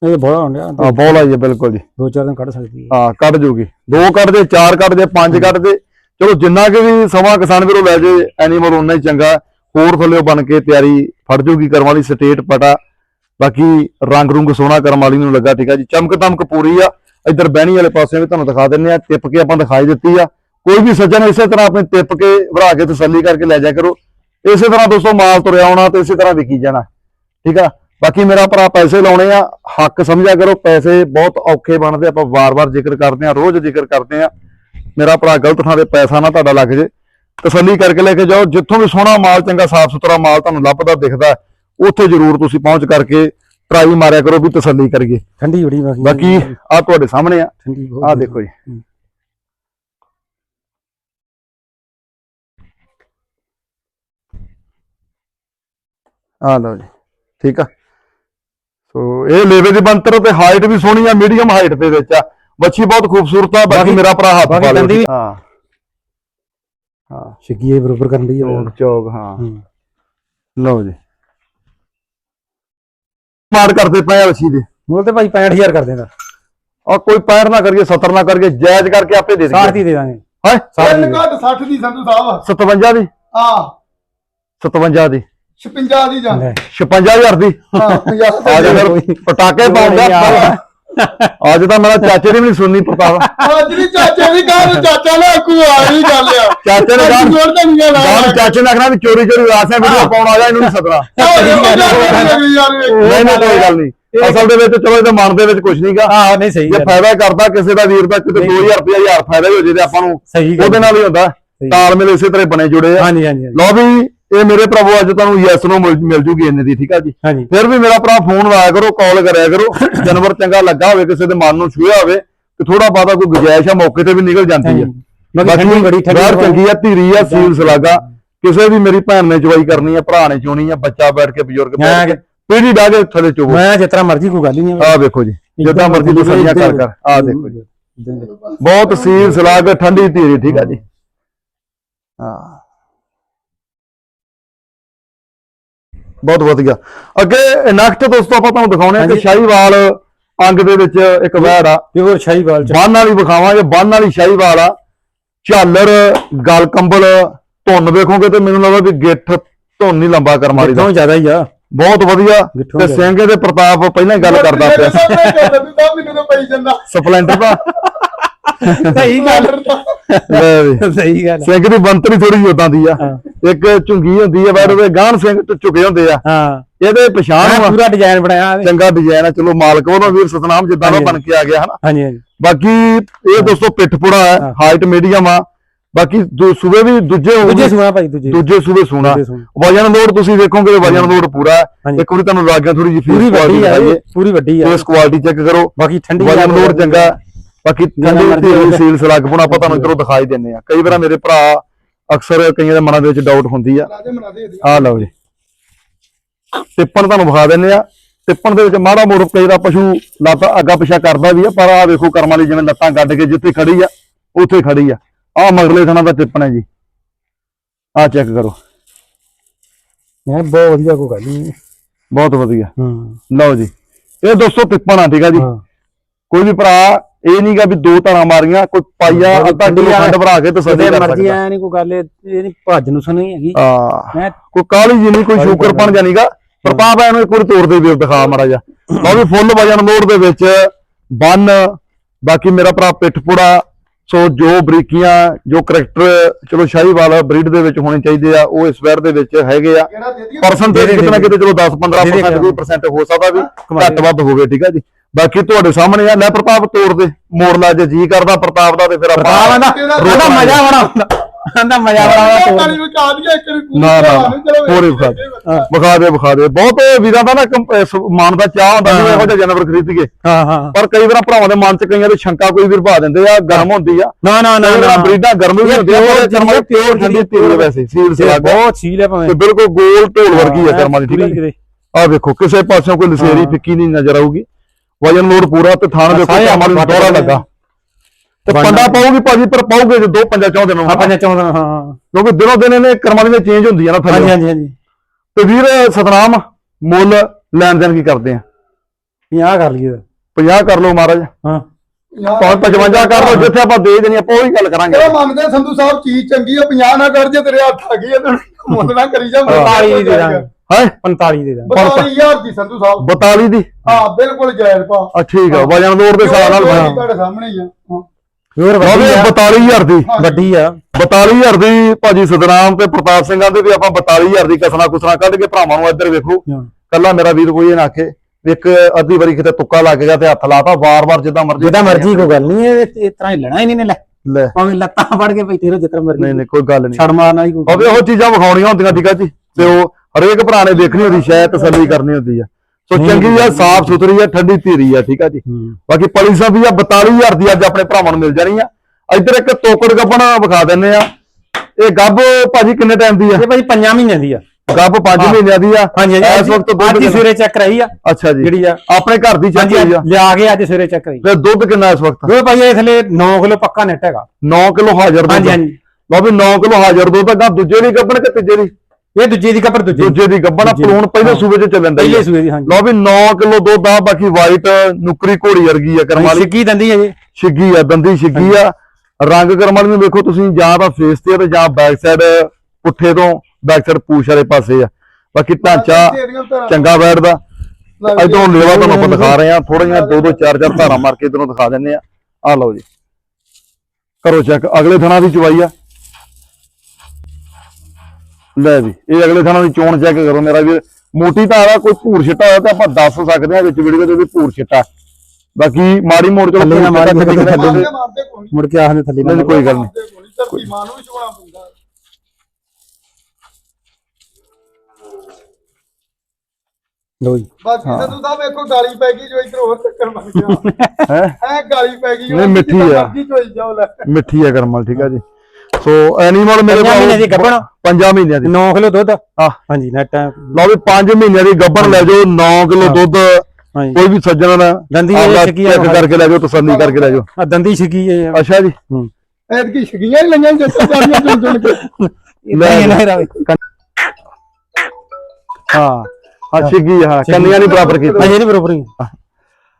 ਇਹ ਬੜਾ ਹੁੰਦਿਆ ਆ ਬੋਲ ਆਈ ਹੈ ਬਿਲਕੁਲ ਜੀ। ਦੋ ਚਾਰ ਦਿਨ ਕੱਢ ਸਕਦੀ ਹੈ। ਹਾਂ ਕੱਢ ਜੂਗੀ। ਦੋ ਕੱਢ ਦੇ ਚਾਰ ਕੱਢ ਦੇ ਪੰਜ ਕੱਢ ਦੇ। ਚਲੋ ਜਿੰਨਾ ਕਿ ਵੀ ਸਮਾਂ ਕਿਸਾਨ ਵੀਰੋ ਲੈ ਜੇ ਐਨੀਮਲ ਉਨਾ ਹੀ ਚੰਗਾ। ਹੋਰ ਥੱਲੇ ਬਣ ਕੇ ਤਿਆਰੀ ਫੜ ਜੂਗੀ ਵਾਲੀ ਸਟੇਟ ਪਟਾ। ਬਾਕੀ ਰੰਗ ਰੁੰਗ ਸੋਹਣਾ ਕਰਮ ਵਾਲੀ ਨੂੰ ਲੱਗਾ ਠੀਕ ਆ ਜੀ। ਚਮਕ ਧਮਕ ਪੂਰੀ ਆ। ਇੱਧਰ ਬਹਿਣੀ ਵਾਲੇ ਪਾਸੇ ਵੀ ਤੁਹਾਨੂੰ ਦਿਖਾ ਦਿੰਨੇ ਆ। ਟਿੱਪ ਕੇ ਆਪਾਂ ਦਿਖਾਈ ਦਿੱਤੀ ਆ। ਕੋਈ ਵੀ ਸੱਜਣ ਇਸੇ ਤਰ੍ਹਾਂ ਆਪਣੇ ਟਿੱਪ ਕੇ ਭਰਾ ਕੇ ਤਸੱਲੀ ਕਰਕੇ ਲੈ ਜਾ ਕਰੋ। ਇਸੇ ਤਰ੍ਹਾਂ ਦੋਸਤੋ ਮਾਲ ਤੁਰਿਆ ਆਉਣਾ ਤੇ ਇਸੇ ਤਰ੍ਹਾਂ ਵਿਕੀ ਜਾਣਾ। ਠੀਕ ਆ। ਬਾਕੀ ਮੇਰਾ ਭਰਾ ਪੈਸੇ ਲਾਉਣੇ ਆ। ਹੱਕ ਸਮਝਿਆ ਕਰੋ। ਪੈਸੇ ਬਹੁਤ ਔਖੇ ਬਣਦੇ ਆਪਾਂ ਵਾਰ-ਵਾਰ ਜ਼ਿਕਰ ਕਰਦੇ ਆ। ਰੋਜ਼ ਜ਼ਿਕਰ ਕਰਦੇ ਆ। ਮੇਰਾ ਭਰਾ ਗਲਤ ਥਾਂ ਤੇ ਪੈਸਾ ਨਾ ਤੁਹਾਡਾ ਲੱਗ ਜੇ। ਤਸੱਲੀ ਕਰਕੇ ਲੈ ਕੇ ਜਾਓ। ਜਿੱਥੋਂ ਵੀ ਸੋਹਣਾ ਮਾਲ, ਚੰਗਾ ਸਾਫ਼ ਸੁਥਰਾ ਮਾਲ ਤੁਹਾਨੂੰ ਲੱਭਦਾ, ਦਿਖਦਾ। ਉੱਥੇ ਜ਼ਰੂਰ ਤੁਸੀਂ ਪਹੁੰਚ ਕਰਕੇ ਟਰਾਈ ਮਾਰਿਆ ਕਰੋ ਵੀ ਤਸੱਲੀ ਕਰੀਏ। ਠੰਡੀ ਬੜੀ ਬਾਕੀ। ਬਾਕੀ ਆ ਤੁਹਾਡੇ ਸਾਹਮਣੇ ਆ। ਠੰਡੀ ਬਹੁਤ ਆ ਦੇਖੋ ਜੀ। ਆ ਲਓ ਜੀ ਠੀਕ ਆ। ਸੋ ਇਹ ਲੇਵੇ ਦੀ ਬੰਤਰ ਤੇ ਹਾਈਟ ਵੀ ਸੋਹਣੀ ਆ ਮੀਡੀਅਮ ਹਾਈਟ ਦੇ ਵਿੱਚ ਆ। ਬੱਚੀ ਬਹੁਤ ਖੂਬਸੂਰਤ ਆ ਬਾਕੀ ਮੇਰਾ ਭਰਾ ਹੱਥ ਪਾ ਲਿਓ ਹਾਂ। ਹਾਂ। ਸ਼ਿਕੀਏ ਬਰੋਬਰ ਕਰਨ ਹੈ ਚੌਕ ਹੂੰ। ਲਓ ਜੀ। ਮਾਰ ਕਰਦੇ ਪਏ ਆ ਬੱਚੀ ਦੇ। ਮੁੱਲ ਤੇ ਭਾਈ 65000 ਕਰ ਦੇਦਾ ਆ ਕੋਈ ਪੈਰ ਨਾ ਕਰੀਏ 70 ਨਾ ਕਰੀਏ ਜਾਇਜ਼ ਕਰਕੇ ਆਪੇ ਦੇ ਦੇਈਏ। ਦੀ ਦੇ ਦਾਂਗੇ। ਹੈ? ਸਾਠ ਤਿੰਨ ਦੀ ਘੱਟ 60 ਦੀ ਸੰਧੂ ਸਾਹਿਬ 57 ਦੀ? ਆ 57 ਦੀ। 56 ਦੀ ਜਾਂ। ਲੈ। 56000 ਦੀ। ਹਾਂ 50 ਆ ਜਾ ਕੋਈ- ਫਿਰ ਪਟਾਕੇ ਪਾਉਂਦਾ। ਅੱਜ ਤਾਂ ਮੇਰਾ ਚਾਚੇ ਨੇ ਵੀ ਨਹੀਂ ਸੁਣਨੀ ਪ੍ਰਤਾਪ ਅੱਜ ਵੀ ਚਾਚੇ ਵੀ ਕਹਾਂ ਚਾਚਾ ਲੈ ਕੋ ਆ ਹੀ ਗੱਲ ਆ। ਚਾਚੇ ਨੇ ਗਾਣ ਜੋਰ ਤਾਂ ਨਹੀਂ ਲਾ ਚਾਚੇ ਨੇ ਆਖਣਾ ਵੀ ਚੋਰੀ ਚੋਰੀ ਰਾਸਿਆਂ ਵੀਡੀਓ ਪਾਉਣ ਆ ਜਾ ਇਹਨੂੰ ਨਹੀਂ ਸਦਰਾ ਨਹੀਂ ਨਹੀਂ ਕੋਈ ਗੱਲ ਨਹੀਂ। ਅਸਲ ਦੇ ਵਿੱਚ ਚਲੋ ਇਹਦੇ ਮਨ ਦੇ ਵਿੱਚ ਕੁਝ ਨਹੀਂਗਾ ਆਹ ਨਹੀਂ ਸਹੀ ਜੇ ਗੱਲ। ਫਾਇਦਾ ਕਰਦਾ ਕਿਸੇ ਦਾ ਵੀਰ ਦਾ ਕਿਤੇ 2000 ਰੁਪਇਆ 1000 ਫਾਇਦਾ ਹੀ ਹੋ ਜੇ ਤੇ ਆਪਾਂ ਨੂੰ ਸਹੀ ਗੱਲ। ਉਹਦੇ ਨਾਲ ਹੀ ਹੁੰਦਾ। ਤਾਲਮੇਲ ਇਸੇ ਤਰ੍ਹਾਂ ਹੀ ਬਣੇ ਜੁੜੇ ਆ। ਹਾਂਜੀ ਹਾਂਜੀ ਹਾਂਜੀ। ਲਓ ਵੀ ਇਹ ਮੇਰੇ ਭਰਾਵੋ ਅੱਜ ਤੁਹਾਨੂੰ ਯੈਸ ਨੂੰ ਮਿਲ ਜੂਗੀ ਇੰਨੇ ਦੀ ਠੀਕ ਆ ਜੀ? ਹਾਂਜੀ। ਫਿਰ ਵੀ ਮੇਰਾ ਭਰਾ ਫੋਨ ਲਾਇਆ ਕਰੋ ਕਾਲ ਕਰਿਆ ਕਰੋ ਜਾਨਵਰ ਚੰਗਾ ਲੱਗਾ ਹੋਵੇ ਕਿਸੇ ਦੇ ਮਨ ਨੂੰ ਛੂਹਿਆ ਹੋਵੇ ਤੇ ਥੋੜਾ ਬਾਦਾ ਕੋਈ ਗੁਜਾਇਸ਼ ਆ ਮੌਕੇ ਤੇ ਵੀ ਨਿਕਲ ਜਾਂਦੀ ਹੈ ਬਾਕੀ ਬੜੀ ਚੰਗੀ ਆ ਧੀਰੀ ਆ ਸੀਲ ਸਲਾਗਾ। ਕਿਸੇ ਵੀ ਮੇਰੀ ਭੈਣ ਨੇ ਚਵਾਈ ਕਰਨੀ ਆ ਭਰਾ ਨੇ ਚੋਣੀ ਆ ਬੱਚਾ ਬੈਠ ਕੇ ਬਜ਼ੁਰਗ ਬੈਠ ਕੇ ਪੀੜੀ ਡਾ ਕੇ ਥੱਲੇ ਚੋਵੋ ਮੈਂ ਤਰ੍ਹਾਂ ਮਰਜ਼ੀ ਕੋਈ ਗੱਲ ਨਹੀਂ ਆਹ ਵੇਖੋ ਜੀ ਜਿੱਦਾਂ ਮਰਜ਼ੀ ਤਸੱਲੀਆਂ ਕਰ ਕਰ। ਆਹ ਦੇਖੋ ਜੀ। ਬਹੁਤ ਸੀਲ ਸਲਾਗ ਠੰਡੀ ਧੀਰੀ ਠੀਕ ਆ ਜੀ। ਹਾਂ। ਬਹੁਤ ਵਧੀਆ। ਅੱਗੇ ਨੈਕਸਟ ਦੋਸਤੋ ਆਪਾਂ ਤੁਹਾਨੂੰ ਦਿਖਾਉਣੇ ਆ ਕਿ ਹਾਂਜੀ। ਸ਼ਾਹੀਵਾਲ ਅੰਗ ਦੇ ਵਿੱਚ ਇੱਕ ਵੈੜ ਆ। ਪਿਓਰ ਸ਼ਾਹੀਵਾਲ ਚ। ਬੰਨ ਵਾਲੀ ਵਿਖਾਵਾਂਗੇ ਬੰਨ ਵਾਲੀ ਸ਼ਾਹੀਵਾਲ ਆ। ਝਾਲਰ ਗਲ ਕੰਬਲ ਧੁੰਨ ਵੇਖੋਗੇ ਤੇ ਮੈਨੂੰ ਲੱਗਦਾ ਵੀ ਗਿੱਠ ਧੁੰਨ ਨਹੀਂ ਲੰਬਾ ਕਰਮ ਵਾਲੀ ਦਾ ਗਿੱਠੋਂ ਜ਼ਿਆਦਾ ਹੀ ਆ। ਬਹੁਤ ਵਧੀਆ। ਗਿੱਠੋਂ ਤੇ ਜ਼ਿਆਦਾ। ਸਿੰਘ ਦੇ ਪ੍ਰਤਾਪ ਪਹਿਲਾਂ ਹੀ ਗੱਲ ਕਰਦਾ ਪਿਆ। ਸੀ ਮੈਨੂੰ ਤਾਂ ਪਈ ਜਾਂਦਾ। ਸਪਲੈਂਡਰ ਦਾ। ਸਹੀ ਗੱਲ। ਲੈ ਵੀ। ਸਹੀ ਗੱਲ ਸਿੰਘ ਦੀ ਬੰਤਰੀ ਥੋੜੀ ਉਦਾਂ ਦੀ ਆ। ਹਾਂ। ਇੱਕ ਝੁੰਗੀ ਹੁੰਦੀ ਆ ਬੈਠ ਉਹਦੇ ਗਾਨ ਸਿੰਘ ਤੇ ਝੁਕੇ ਹੁੰਦੇ ਆ। ਹਾਂ। ਇਹਦੇ ਪਛਾਣ ਵਾ। ਪੂਰਾ ਡਿਜ਼ਾਈਨ ਬਣਾਇਆ ਇਹਦੇ। ਚੰਗਾ ਡਿਜ਼ਾਈਨ ਆ। ਚਲੋ ਮਾਲਕ ਉਹਦਾ ਵੀਰ ਸਤਨਾਮ ਜਿੱਦਾਂ ਦਾ। ਬਣ ਕੇ ਆ ਗਿਆ ਹਨਾ। ਹਾਂਜੀ ਹਾਂਜੀ। ਬਾਕੀ ਇਹ ਦੋਸਤੋ ਪਿੱਠਪੁੜਾ ਹੈ ਹਾਂ। ਹਾਈਟ ਮੀਡੀਅਮ ਆ। ਬਾਕੀ ਦੂ- ਸੂਬੇ ਵੀ ਦੂਜੇ ਦੂਜੇ ਹੋਊਗੇ ਸੁਣਾ ਭਾਈ ਦੂਜੇ। ਦੂਜੇ ਸੂਬੇ ਸੋਣਾ। ਦੂਜੇ ਸੂਬੇ। ਵਜਨ ਲੋਡ ਤੁਸੀਂ ਵੇਖੋਗੇ ਤੇ ਵਜਨ ਲੋਡ ਪੂਰਾ ਹੈ। ਇੱਕ ਵਾਰੀ ਤੁਹਾਨੂੰ ਲੱਗ ਗਿਆ ਥੋੜੀ ਜਿਹੀ ਪੂਰੀ ਫੀਸ ਵੱਡੀ ਆ ਕੁਆਲਿਟੀ ਇਹ, ਪੂਰੀ ਵੱਡੀ ਆ। ਫੇਸ ਕੁਆਲਿਟੀ ਚੈੱਕ ਕਰੋ। ਬਾਕੀ ਠੰਡੀ ਵਜਨ ਲੋਡ ਚੰਗਾ। ਹੈ। ਬਾਕੀ ਮਰਜ਼ੀ ਤੇ। ਸੀਲ ਸਲੱਗ ਪੁਣਾ ਆਪਾਂ ਤੁਹਾਨੂੰ ਇਧਰੋਂ ਦਿਖਾਈ ਦਿੰਨੇ ਆ ਕਈ ਵਾਰ ਮੇਰੇ ਭਰਾ ਅਕਸਰ ਕਈਆਂ ਦੇ ਮਨਾਂ ਦੇ ਵਿੱਚ ਡਾਊਟ ਹੁੰਦੀ ਆ। ਆਹ ਲਓ ਜੀ। ਟਿੱਪਣ ਤੁਹਾਨੂੰ ਵਿਖਾ ਦਿੰਨੇ ਆ ਟਿੱਪਣ ਦੇ ਵਿੱਚ ਮਾੜਾ ਮੋੜ ਕਈ ਦਾ ਪਸ਼ੂ ਲੱਤ ਅੱਗਾ ਪਿਛਾ ਕਰਦਾ ਵੀ ਆ ਪਰ ਆਹ ਵੇਖੋ ਕਰਮਾਂ ਦੀ ਜਿਵੇਂ ਲੱਤਾਂ ਗੱਡ ਕੇ ਜਿੱਥੇ ਖੜੀ ਆ ਉੱਥੇ ਖੜੀ ਆ। ਆਹ ਮਗਰਲੇ ਥਣਾ ਦਾ ਟਿੱਪਣ ਹੈ ਜੀ। ਆਹ ਚੈੱਕ ਕਰੋ। ਇਹ ਬਹੁਤ ਵਧੀਆ ਕੋਈ ਗੱਲ ਨਹੀਂ। ਬਹੁਤ ਵਧੀਆ। ਹੂੰ। ਲਓ ਜੀ। ਇਹ ਦੋਸਤੋ ਟਿੱਪਣ ਆ ਠੀਕ ਆ ਜੀ। ਕੋਈ ਵੀ ਭਰਾ ਇਹ ਨਹੀਂਗਾ ਵੀ ਦੋ ਧਾਰਾਂ ਮਾਰੀਆਂ ਕੋਈ ਪਾਈਆ ਅੱਧਾ ਕਿਲੋ। ਖੰਡ ਭਰਾ ਕੇ ਤਸੱਲੀ ਕਰ ਮਰਜ਼ੀ ਐ ਨਹੀਂ ਕੋਈ ਗੱਲ ਇਹ ਨਹੀਂ ਭੱਜ ਨੂੰ ਸੁਣੀ ਹੈਗੀ। ਮੈਂ ਕੋਈ ਕਾਲੀ ਜੀ ਨਹੀਂ ਕੋਈ ਸ਼ੂਕਰਪਣ ਜਾਨੀਗਾ ਪ੍ਰਤਾਪ ਇਹਨੂੰ ਇੱਕ ਵਾਰੀ ਤੋੜ ਦੇ ਵੀਰ ਦਿਖਾ ਮਾੜਾ ਜਾ ਲਓ ਵੀ ਫੁੱਲ ਵਜਨ ਮੋੜ ਦੇ ਵਿੱਚ ਬੰਨ ਬਾਕੀ ਮੇਰਾ ਭਰਾ ਪਿੱਠਪੁੜਾ ਸੋ ਜੋ ਬਰੀਕੀਆਂ ਜੋ ਕਰੈਕਟਰ ਚਲੋ ਸ਼ਾਹੀਵਾਲ ਬਰੀਡ ਦੇ ਵਿੱਚ ਹੋਣੇ ਚਾਹੀਦੇ ਆ ਉਹ ਇਸ ਵੈਰ ਦੇ ਵਿੱਚ ਹੈਗੇ ਆ। ਪਰਸੈਂਟੇਜ ਦੇ ਕਿਤੇ ਨਾ ਚਲੋ 10 15% ਦੇ ਦੇ ਕੋਈ ਹੋ ਸਕਦਾ ਵੀ ਘੱਟ ਵੱਧ ਹੋਵੇ ਠੀਕ ਆ ਜੀ। ਬਾਕੀ ਤੁਹਾਡੇ ਸਾਹਮਣੇ ਆ ਲੈ ਪ੍ਰਤਾਪ ਤੋੜ ਦੇ ਮੋੜ ਲਾ ਜੇ ਜੀ ਕਰਦਾ ਪ੍ਰਤਾਪ ਦਾ ਤੇ ਫਿਰ ਆਪਾਂ ਰੋਕਣਾ ਆਂਦਾ ਮਜ਼ਾ ਬੜਾ ਆਉਂਦਾ ਆਂਦਾ ਮਜ਼ਾ ਬੜਾ ਆਉਂਦਾ ਵਿੱਚ ਆ ਦਿਆ ਇੱਕ ਪੂਰੀ ਨਾ ਨਾ ਪੂਰੇ ਵਿਖਾ ਦੇ ਵਿਖਾ ਦੇ ਵਿਖਾ ਦੇ। ਬਹੁਤ ਵੀਰਾਂ ਦਾ ਨਾ ਮਨ ਦਾ ਚਾਹ ਹੁੰਦਾ ਵੀ ਇਹੋ ਜਿਹਾ ਜਾਨਵਰ ਖਰੀਦੀਏ। ਹਾਂ ਹਾਂ। ਪਰ ਕਈ ਵਾਰ ਭਰਾਵਾਂ ਦੇ ਮਨ 'ਚ ਕਈਆਂ ਦੇ ਸ਼ੰਕਾ ਕੋਈ ਵੀਰ ਪਾ ਦਿੰਦੇ ਆ ਗਰਮ ਹੁੰਦੀ ਆ। ਨਾ ਨਾ ਨਾ ਨਾ। ਬਰੀਡਾਂ ਗਰਮ ਵੀ pure ਪਰ ਕਰਮਾਂ ਦੀ ਪਿਓਰ ਠੰਡੀ ਤੇਲ ਵੈਸੇ ਸੀਲ ਸਲਾਗ ਬਹੁਤ ਸੀਲ ਹੈ ਭਾਵੇਂ। ਤੇ ਬਿਲਕੁਲ ਗੋਲ ਢੋਲ ਵਰਗੀ ਆ ਕਰਮਾਂ ਦੀ ਠੀਕ ਹੈ। ਆ ਵੇਖੋ ਕਿਸੇ ਪਾਸਿਓਂ ਕੋਈ ਲਸੇਰੀ। ਫਿੱਕੀ ਨਹੀਂ ਨਜ਼ਰ ਆਊਗੀ। ਵਜਨ ਲੋਡ ਪੂਰਾ ਤੇ ਥਾਣ ਵੱਟ ਦੋਹਰਾ ਬਣੇ ਲੱਗਾ। ਤੇ। ਪੰਡਾ ਪਾਉਗੀ ਭਾਜੀ ਪਰ ਪਾਉਗੇ ਜੇ ਦੋ ਪੰਜਾ ਚਾਹੁੰਦੇ ਨੂੰ। ਆਪਾਂ ਨੇ ਚਾਹੁੰਦਾ ਹਾਂ ਹਾਂ। ਕਿਉਂਕਿ ਦਿਨੋਂ ਦਿਨ ਇਹਨੇ ਕਰਮਾਂ ਦੀਆਂ ਚੇਂਜ ਹੁੰਦੀਆਂ ਨਾ ਹਾਂਜੀ ਥੱਲੇ। ਹਾਂਜੀ ਹਾਂਜੀ ਤੇ ਵੀਰ ਸਤਨਾਮ ਮੁੱਲ ਲੈਣ ਦੇਣ ਕੀ ਕਰਦੇ ਆ? 50 ਕਰ ਲਈਏ। 50 ਕਰ ਲਓ ਮਹਾਰਾਜ। ਹਾਂ। ਭਾਵੇਂ 55 ਕਰ ਲਓ ਜਿੱਥੇ ਆਪਾਂ ਦੇ ਦੇਣੀ ਆਪਾਂ ਉਹੀ ਗੱਲ ਕਰਾਂਗੇ। ਮੰਨਦੇ ਆ ਸੰਧੂ ਸਾਹਿਬ ਚੀਜ਼ ਚੰਗੀ ਆ 50 ਨਾ ਕਰ ਜੇ ਤੇਰੇ ਹੱਥ ਆ ਗਈ ਆ ਤੇ ਮੁੱਲ ਨਾ ਕਰੀ ਜਾ 45 ਦੇ ਦਾਂਗੇ। ਹੈ? 45 ਦੇ ਦਾਂਗੇ। 42000 ਦੀ ਸੰਧੂ ਸਾਹਿਬ। 42 ਦੀ? ਹਾਂ ਬਿਲਕੁਲ ਜਾਇਜ਼ ਆ ਠੀਕ ਆ। ਵਜਨ ਲੋਡ ਦੇ ਹਿਸਾਬ ਨਾਲ ਹਾਂ, ਹਾਂ। ਤੁਹਾਡੇ ਸਾਹਮਣੇ ਹੀ ਆ। ਹਾਂ। ਹੋਰ ਲਓ ਵੀ ਵੱਡੀ ਆ 42000 ਦੀ। ਵੱਡੀ ਆ। 42000 ਦੀ ਭਾਜੀ ਸਤਨਾਮ ਤੇ ਪ੍ਰਤਾਪ ਸਿੰਘਾਂ ਦੇ ਵੀ ਆਪਾਂ 42000 ਦੀ ਕਸਨਾ ਕੁਸਨਾ ਕੱਢ ਕੇ ਭਰਾਵਾਂ ਨੂੰ ਇੱਧਰ ਵੇਖੋ। ਕੱਲਾ ਮੇਰਾ ਵੀਰ ਕੋਈ ਇਹ ਨਾ ਆਖੇ ਵੀ ਇੱਕ ਅੱਧੀ ਵਾਰੀ ਕਿਤੇ ਤੁੱਕਾ ਲੱਗ ਗਿਆ ਤੇ ਹੱਥ ਲਾਤਾ ਵਾਰ-ਵਾਰ ਜਿੱਦਾਂ ਮਰਜ਼ੀ ਜਿੱਦਾਂ ਮਰਜ਼ੀ ਕੋਈ ਗੱਲ ਨਹੀਂ ਇਹ ਇਸ ਤਰ੍ਹਾਂ ਹੀ ਲੈਣਾ ਹੀ ਨਹੀਂ ਨੇ ਲੈ। ਲੈ। ਭਾਵੇਂ ਲੱਤਾਂ ਫੜ ਕੇ ਬੈਠੇ ਰਹੋ ਜਿੱਦਾਂ ਮਰਜ਼ੀ। ਨਹੀਂ ਨਹੀਂ ਕੋਈ ਗੱਲ ਨਹੀਂ ਛੜ ਮਾਰਨਾ ਹੀ ਕੋਈ ਅਬੇ ਉਹ ਚੀਜ਼ਾਂ ਵਿਖਾਉਣੀਆਂ ਹੁੰਦੀਆਂ ਠੀਕ ਆ ਜੀ। ਤੇ ਉਹ ਹਰੇਕ ਭਰਾ ਨੇ ਦੇਖਣੀ ਹੁੰਦੀ ਸ਼ਾਇਦ ਤਸੱਲੀ ਕਰਨੀ ਹੁੰਦੀ ਆ। ਸੋ ਨਹੀਂ, ਚੰਗੀ ਆ ਨਹੀਂ, ਸਾਫ਼ ਸੁਥਰੀ ਆ ਠੰਡੀ ਧੀਰੀ ਆ ਠੀਕ ਆ ਜੀ। ਬਾਕੀ ਪਲੀ ਸਾਹਿਬ ਵੀ ਆ 42000 ਦੀ ਅੱਜ ਆਪਣੇ ਭਰਾਵਾਂ ਨੂੰ ਮਿਲ ਜਾਣੀ ਆ। ਇੱਧਰ ਇੱਕ ਤੋਕੜ ਗੱਬਣ ਵਿਖਾ ਦਿੰਨੇ ਆ। ਇਹ ਗੱਬ ਭਾਜੀ ਕਿੰਨੇ ਟਾਈਮ ਦੀ ਆ? ਇਹ ਭਾਜੀ ਪੰਜਾਂ ਮਹੀਨਿਆਂ ਦੀ ਆ। ਗੱਬ 5 ਹਾਂ। ਮਹੀਨਿਆਂ ਦੀ ਆ। ਹਾਂਜੀ ਇਸ ਵਕਤ ਦੁੱਧ ਅੱਜ? ਸਵੇਰੇ ਚੈੱਕ ਕਰਾਈ ਆ। ਅੱਛਾ ਜੀ। ਜਿਹੜੀ ਆ। ਆਪਣੇ ਘਰ ਦੀ ਚੱਕੀ ਹੋਈ ਆ। ਲਿਆ ਕੇ ਅੱਜ ਸਵੇਰੇ ਚੈੱਕ ਕਰਾਈ। ਤੇ ਦੁੱਧ ਕਿੰਨਾ ਇਸ ਵਕਤ? ਉਹ ਭਾਈ ਇਹ ਥਲੇ 9 ਕਿਲੋ ਪੱਕਾ ਨੈਟ ਹੈਗਾ। 9 ਕਿਲੋ ਹਾਜ਼ਰ ਦੁੱਧ। ਹਾਂਜੀ ਹਾਂਜੀ। ਵੀ 9 ਕਿਲੋ ਹਾਜ਼ਰ ਦੁੱਧ ਆ। ਦੂਜੇ ਦੀ ਗੱਬਣ ਕਿ ਤੀਜੇ ਦੀ ਇਹ ਦੂਜੇ ਦੀ ਕਪਰ ਦੂਜੇ ਦੂਜੇ ਦੀ ਗੱਬਣ ਆ। ਪਲੂਣ ਪਹਿਲੇ। ਸੂਬੇ 'ਚ ਚੱਲਣ ਦਾ ਪਹਿਲੇ ਸੂਏ ਦੀ ਹਾਂਜੀ। ਲਓ ਵੀ 9 ਕਿਲੋ ਦੁੱਧ ਆ ਬਾਕੀ ਵਾਈਟ ਨੁਕਰੀ ਘੋੜੀ ਵਰਗੀ ਆ ਕਰਮਾਲੀ ਸਿੱਕੀ ਦੰਦੀ ਹੈ ਜੀ ਛਿੱਗੀ ਆ ਦੰਦੀ ਛਿੱਗੀ ਆ। ਰੰਗ ਕਰਮਾਲੀ ਨੂੰ ਵੇਖੋ ਤੁਸੀਂ ਜਾਂ ਤਾਂ ਫੇਸ ਤੇ ਆ ਤੇ ਜਾਂ ਬੈਕ ਸਾਈਡ ਪੁੱਠੇ ਤੋਂ ਬੈਕ ਸਾਈਡ ਪੂਛ ਵਾਲੇ ਪਾਸੇ ਆ। ਬਾਕੀ ਢਾਂਚਾ ਚੰਗਾ ਬੈਠਦਾ। ਇਧਰੋਂ ਲੇਵਾ ਤੁਹਾਨੂੰ ਆਪਾਂ ਦਿਖਾ ਰਹੇ ਆ ਥੋੜੀਆਂ ਦੋ ਦੋ ਚਾਰ ਚਾਰ ਧਾਰਾਂ ਮਾਰ ਕੇ ਇਧਰੋਂ ਦਿਖਾ ਦਿੰਨੇ ਆ। ਆ ਲਓ ਜੀ। ਕਰੋ ਚੈੱਕ ਅਗਲੇ ਥਣਾ ਦੀ ਚਵਾਈ ਆ। ਲੈ ਵੀ ਇਹ ਅਗਲੇ ਥਣਾ ਦੀ ਚੋਣ ਚੈੱਕ ਕਰੋ ਮੇਰਾ ਵੀਰ। ਮੋਟੀ ਧਾਰ ਆ ਕੋਈ ਭੂਰ ਛਿੱਟਾ ਹੋਇਆ ਤਾਂ ਆਪਾਂ ਦੱਸ ਸਕਦੇ ਆ ਵਿੱਚ ਵੀਡੀਓ ਦੇ ਵੀ ਭੂਰ ਛਿੱਟਾ। ਬਾਕੀ ਮਾੜੀ ਮੋੜ ਚਲੋ ਥੱਲੇ ਨਾ ਮਾੜੀ ਥੱਲੇ। ਥੱਲੇ ਕੇ ਆਖਦੇ ਥੱਲੇ ਨਹੀਂ, ਕੋਈ ਗੱਲ ਨਹੀਂ। ਧਰਤੀ ਮਾਂ ਨੂੰ ਵੀ ਚੁਣਾ ਪੈਂਦਾ। ਲੋ ਜੀ। ਬਾਕੀ ਸੰਧੂ ਸਾਹਿਬ ਵੇਖੋ ਗਾਲੀ ਪੈ ਗਈ ਜੋ ਇੱਧਰ ਹੋਰ ਚੱਕਰ ਬਣ ਗਿਆ। ਹੈ? ਐ ਗਾਲੀ ਪੈ ਗਈ ਨਹੀਂ, ਮਿੱਠੀ ਆ। ਮਿੱਠੀ ਆ ਕਰਮਲ ਠੀਕ ਆ ਜੀ। ਸੋ ਐਨੀਮਲ ਮੇਰੇ ਪੰਜਾਂ ਮਹੀਨਿਆਂ ਦੀ ਗੱਭਣ। ਪੰਜਾਂ ਮਹੀਨਿਆਂ ਦੀ। 9 ਕਿਲੋ ਦੁੱਧ? ਆਹ ਹਾਂਜੀ ਨੈਟ ਲਓ ਵੀ 5 ਮਹੀਨਿਆਂ ਦੀ ਗੱਭਣ ਲੈ ਜਾਓ 9 ਕਿਲੋ। ਦੁੱਧ ਹਾਂਜੀ। ਕੋਈ ਵੀ ਸੱਜਣ ਨਾ ਦੰਦੀ ਇਹ ਆਪਦਾ ਛਿੱਕੀ ਆ ਚੈੱਕ ਕਰਕੇ ਲੈ ਜਾਓ ਤਸੱਲੀ ਕਰਕੇ ਲੈ ਜਾਓ। ਆ ਦੰਦੀ ਛਿੱਕੀ ਹੈ ਅੱਛਾ ਜੀ। ਹੂੰ। ਐਤਕੀ ਛਗੀਆਂ ਹੀ ਲੰਗਾਂ ਜੱਟਾਂ ਸਾਰੀਆਂ ਚੁਣ ਚੁਣ ਕੇ। ਇਦਾਂ ਹੀ ਨਾ ਰਵੇ। ਹਾਂ। ਹਾਂ ਛਿੱਗੀ ਹਾਂ ਕੰਨੀਆਂ ਨਹੀਂ ਬਰਾਬਰ ਕੀਤੀ। ਅਜੇ ਨਹੀਂ ਬਰੋਬਰ ਹੀ।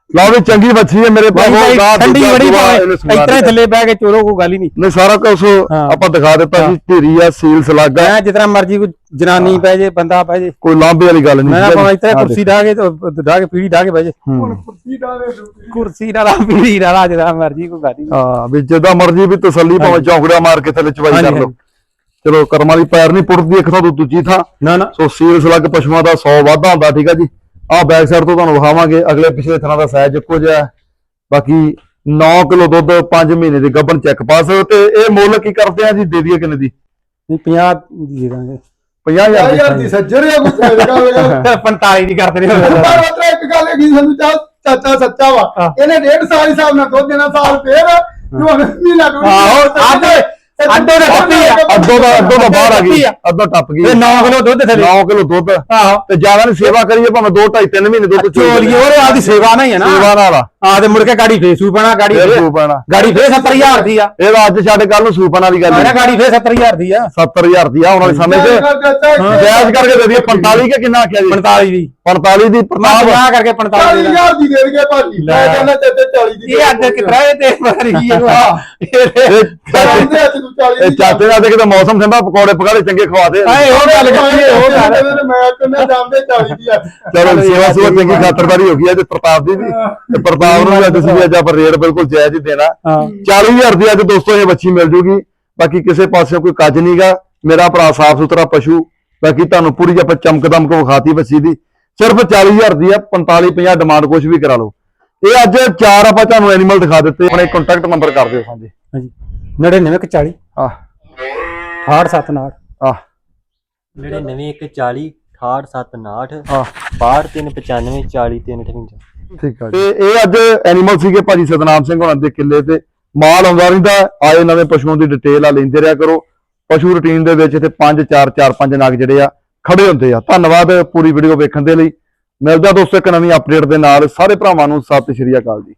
ਲਓ ਵੀ ਚੰਗੀ ਬੱਚੀ ਹੈ ਮੇਰੇ ਭਾਈ ਭਾਈ ਠੰਡੀ ਬੜੀ ਪਾਵੇ ਇਤਨੇ ਥੱਲੇ ਬਹਿ ਕੇ ਚੋਰੋ ਕੋਈ ਗੱਲ ਹੀ ਨਹੀਂ। ਨੇ ਸਾਰਾ ਕੁਝ ਹਾਂ। ਆਪਾਂ ਦਿਖਾ ਦਿੱਤਾ ਸੀ ਢੇਰੀ ਆ ਸੀਲ ਸਲਾਗਾ। ਮੈਂ ਜਿਤਨਾ ਮਰਜ਼ੀ ਕੋਈ ਜਨਾਨੀ ਪੈ ਜੇ ਬੰਦਾ ਪੈ ਜੇ। ਕੋਈ ਲਾਂਬੇ ਵਾਲੀ ਗੱਲ ਨਹੀਂ ਮੈਂ ਹੈ ਭਾਵੇਂ ਜੀ? ਇਤਨੇ ਹਾਂ ਕੁਰਸੀ ਢਾ ਕੇ ਢਾ ਕੇ ਪੀੜੀ ਢਾ ਕੇ ਬਹਿ ਜੇ। ਹੂੰ। ਕੁਰਸੀ ਡਾਲੇ ਦੂਜੀ ਕੁਰਸੀ ਨਾਲ ਪੀੜੀ ਨਾਲ ਜਿਹੜਾ ਮਰਜ਼ੀ ਕੋਈ ਗੱਲ ਹੀ ਨਹੀਂ। ਹਾਂ ਵੀ ਜਿੱਦਾਂ ਮਰਜ਼ੀ ਵੀ ਤਸੱਲੀ ਭਾਵੇਂ ਚੌਂਕੜਾ ਮਾਰ ਕੇ ਥੱਲੇ ਚਵਾਈ ਕਰ ਲਓ। ਚਲੋ ਕਰਮ ਵਾਲੀ ਪੈਰ ਨਹੀਂ ਪੁੱਟਦੀ ਇੱਕ ਥਾਂ ਤੋਂ ਦੂਜੀ ਥਾਂ। ਨਾ ਨਾ। ਸੋ ਸੀਲ ਸਲੱਗ ਪਸ਼ੂਆਂ ਦਾ 100 ਵਾਧਾ ਹੁੰਦਾ ਠੀਕ ਆ ਜੀ। ਆਹ ਬੈਕ ਸਾਈਡ ਤੋਂ ਤੁਹਾਨੂੰ ਵਿਖਾਵਾਂਗੇ। ਅਗਲੇ ਪਿਛਲੇ ਥਾਂ ਦਾ ਸਾਈਜ਼ ਇੱਕੋ ਜਿਹਾ ਹੈ। ਬਾਕੀ 9 ਕਿਲੋ ਦੁੱਧ 5 ਮਹੀਨੇ ਦੀ ਗੱਭਣ ਚੈੱਕ ਪਾਸ ਤੇ ਇਹ ਮੁੱਲ ਕੀ ਕਰਦੇ ਆ ਜੀ? ਦੇ ਦਈਏ ਕਿੰਨੇ ਦੀ? ਨਹੀਂ 50 ਦੇ ਦਾਂਗੇ 50000 ਯਾਰ ਦੀ ਸੱਜਰ ਆ ਕੁਛ ਹੈਗਾ ਵੇਗਾ 45 ਦੀ ਕਰਦੇ ਨੇ ਪਰ ਮਤਲਬ ਇੱਕ ਗੱਲ ਹੈਗੀ ਸਾਨੂੰ ਚਾ ਚਾਚਾ ਸੱਚਾ ਵਾ। ਇਹਨੇ ਡੇਢ ਸਾਲ ਹਿਸਾਬ ਨਾਲ ਦੁੱਧ ਦੇਣਾ ਸਾਲ ਫੇਰ। ਹੁਣ ਮਹੀਨਾ ਡੂਢ ਆਹੋ ਅੱਧ ਦਾ ਟੱਪੀ ਆ। ਅੱਧੋ ਦਾ ਅੱਧੋ ਦਾ ਬਾਹਰ ਆ ਗਈ। ਆ। ਅੱਧਾ ਟੱਪ ਗਈ। ਇਹ 9 ਕਿਲੋ ਦੁੱਧ ਥੱਲੇ 9 ਕਿਲੋ ਦੁੱਧ। ਆਹੋ। ਤੇ ਜ਼ਿਆਦਾ ਨਹੀਂ ਸੇਵਾ ਕਰੀਏ ਭਾਵੇਂ 2 2.5 3 ਮਹੀਨੇ ਦੁੱਧ ਚੋਲੀਏ ਉਹਦੇ ਆਦੀ ਸੇਵਾ ਨਹੀਂ ਹੈ ਨਾ। ਸੇਵਾ ਨਾਲ ਆ। ਆ ਤੇ ਮੁੜ ਕੇ ਗਾੜੀ ਫੇਰ ਸੂ ਪੈਣਾ ਗਾੜੀ ਫੇਰ ਫੇਰ- ਸੂਪ ਆਣਾ ਗਾੜੀ ਫੇਰ 70000 ਦੀ ਆ। ਇਹਦਾ ਅੱਜ ਛੱਡ ਕੱਲ ਨੂੰ ਸੂਪਨ ਵਾਲੀ ਗੱਲ ਹੈ। ਗਾੜੀ ਫੇਰ 70000 ਦੀ ਆ। 70000 ਦੀ ਆਉਣ ਵਾਲੇ ਸਮੇਂ 'ਚ ਜਾਇਜ਼ ਕਰਕੇ ਦੇ ਦਈਏ। 45 ਕਿ ਕਿੰਨਾ ਆਖਿਆ ਜੀ? 45 ਦੀ। 45 ਦੀ ਪ੍ਰਤਾਪ। 50 ਕਰਕੇ 45 ਦੀ। 40000 ਦੀ ਦੇ ਦਈਏ ਭਾਜੀ। ਮੈਂ। ਕਹਿੰਦਾ ਚਾਚਾ 40 ਦੀ ਇਹ ਅੱਜ ਕਿਤਰਾ ਇਹ ਤੇ ਕੀ ਹੈ ਇਹ ਚਾਚੇ ਚਾਚੇ ਅੱਜ ਤੂੰ 40 ਇਹ ਚਾਚੇ ਦਾ ਤੇ ਕਿਤੇ ਮੌਸਮ ਠੰਡਾ ਪਕੌੜੇ ਪਕਾੜੇ ਚੰਗੇ ਖਵਾ ਦੇ ਹਾਏ ਉਹ ਗੱਲ ਉਹ ਗੱਲ ਮੈਂ ਕਹਿੰਦਾ ਜਾਂਦੇ 40 ਦੀ ਚਲੋ ਸੇਵਾ ਸੁਵਾ ਚੰਗੀ ਖਾਤਰਦਾਰੀ ਹੋ ਗਈ ਅੱਜ ਪ੍ਰਤਾਪ ਦੀ ਵੀ। ਤੇ ਪ੍ਰਤਾਪ ਨੂੰ ਅੱਜ ਤੁਸੀਂ ਅੱਜ ਆਪਾਂ ਰੇਟ ਬਿਲਕੁਲ ਜਾਇਜ਼ ਹੀ ਦੇਣਾ। ਹਾਂ। 40000 ਦੀ ਅੱਜ ਦੋਸਤੋ ਇਹ ਬੱਚੀ ਮਿਲ ਜੂਗੀ। ਬਾਕੀ ਕਿਸੇ ਪਾਸੇ ਕੋਈ ਕੱਜ ਨਹੀਂਗਾ ਮੇਰਾ ਭਰਾ ਸਾਫ਼ ਸੁਥਰਾ ਪਸ਼ੂ। ਬਾਕੀ ਤੁਹਾਨੂੰ ਪੂਰੀ ਆਪਾਂ ਚਮਕ ਦਮਕ ਵਿਖਾਤੀ ਬੱਚੀ ਦੀ। ਸਿਰਫ 40000 ਦੀ ਆ 45 50 ਡਿਮਾਂਡ ਕੁਝ ਵੀ ਕਰਾ ਲਓ। ਇਹ ਅੱਜ ਚਾਰ ਆਪਾਂ ਤੁਹਾਨੂੰ ਐਨੀਮਲ ਦਿਖਾ ਦਿੱਤੇ। ਆਪਣੇ ਕੰਟੈਕਟ ਨੰਬਰ ਕਰ ਦਿਓ ਸਾਂਝੇ ਹਾਂਜੀ। 99 40 ਆਹ। 67 ਨਾਲ ਆਹ। 9940 6859 ਆਹ। 62395 40358 ਠੀਕ ਆ ਤੇ ਇਹ ਅੱਜ ਐਨੀਮਲ ਸੀਗੇ ਭਾਜੀ ਸਤਨਾਮ ਸਿੰਘ ਹੋਣਾ ਦੇ ਕਿੱਲੇ ਤੇ। ਮਾਲ ਆਉਂਦਾ ਰਹਿੰਦਾ ਆਏ ਨਵੇਂ ਪਸ਼ੂਆਂ ਦੀ ਡਿਟੇਲ ਆ ਲੈਂਦੇ ਰਿਹਾ ਕਰੋ। ਪਸ਼ੂ ਰੁਟੀਨ ਦੇ ਵਿੱਚ ਇੱਥੇ 5 4 4 5 ਨਗ ਜਿਹੜੇ ਆ ਖੜੇ ਹੁੰਦੇ ਆ। ਧੰਨਵਾਦ ਪੂਰੀ ਵੀਡੀਓ ਵੇਖਣ ਦੇ ਲਈ। ਮਿਲਦਾ ਦੋਸਤੋ ਇੱਕ ਨਵੀਂ ਅਪਡੇਟ ਦੇ ਨਾਲ। ਸਾਰੇ ਭਰਾਵਾਂ ਨੂੰ ਸਤਿ ਸ਼੍ਰੀ ਅਕਾਲ ਜੀ।